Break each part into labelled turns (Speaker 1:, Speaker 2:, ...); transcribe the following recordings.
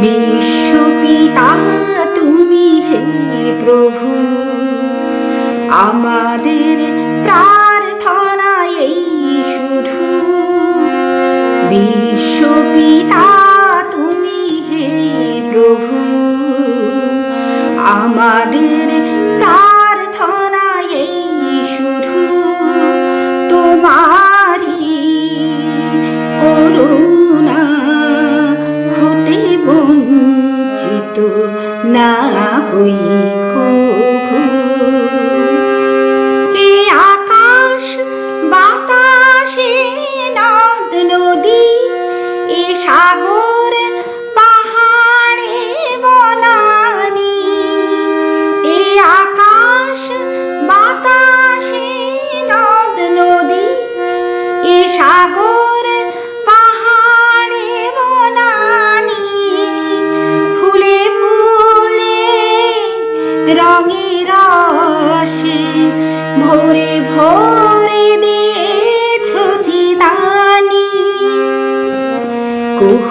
Speaker 1: বিশ্বপিতা, তুমি হে প্রভু। আমাদের প্রার্থনা এই শুধু। বিশ্বপিতা, তুমি হে প্রভু। আমাদের প্রার্থনা এই শুধু। তোমারি করুণা বঞ্চিত না হই কভু।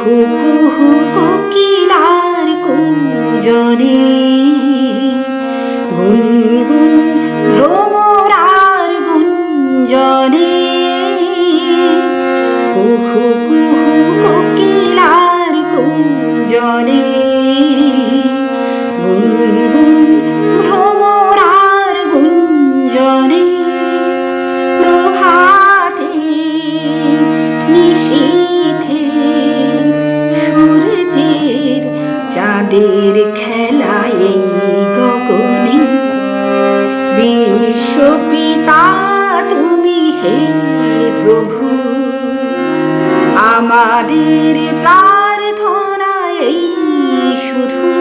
Speaker 1: কুহু কুহু কোকিলার কুঞ্জনে। গুনগুন ভ্রমরার গুঞ্জনে। কুহু কুহু কোকিলার কুঞ্জনে। গুনগুন ভ্রমরার বিশ্বপিতা তুমি হে প্রভু। আমাদের প্রার্থনা এই শুধু।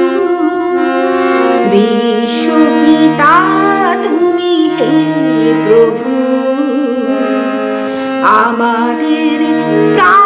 Speaker 1: বিশ্বপিতা তুমি হে প্রভু। আমাদের প্রার্থনা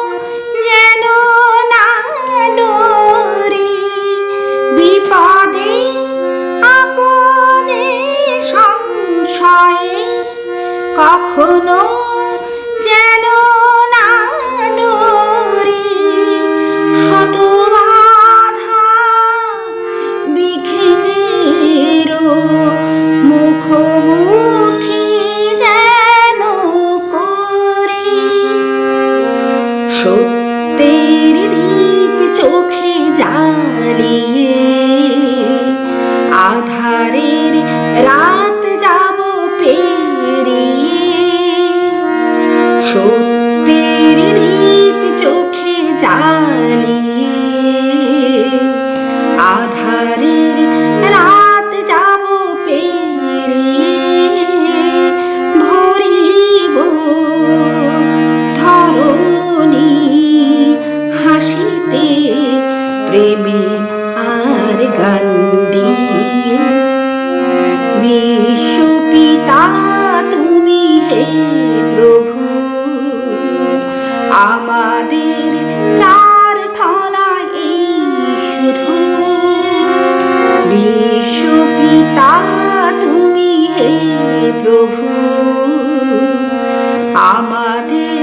Speaker 1: show. আমাদের প্রার্থনা এই শুধু বিশ্বপিতা তুমি হে প্রভু। আমাদের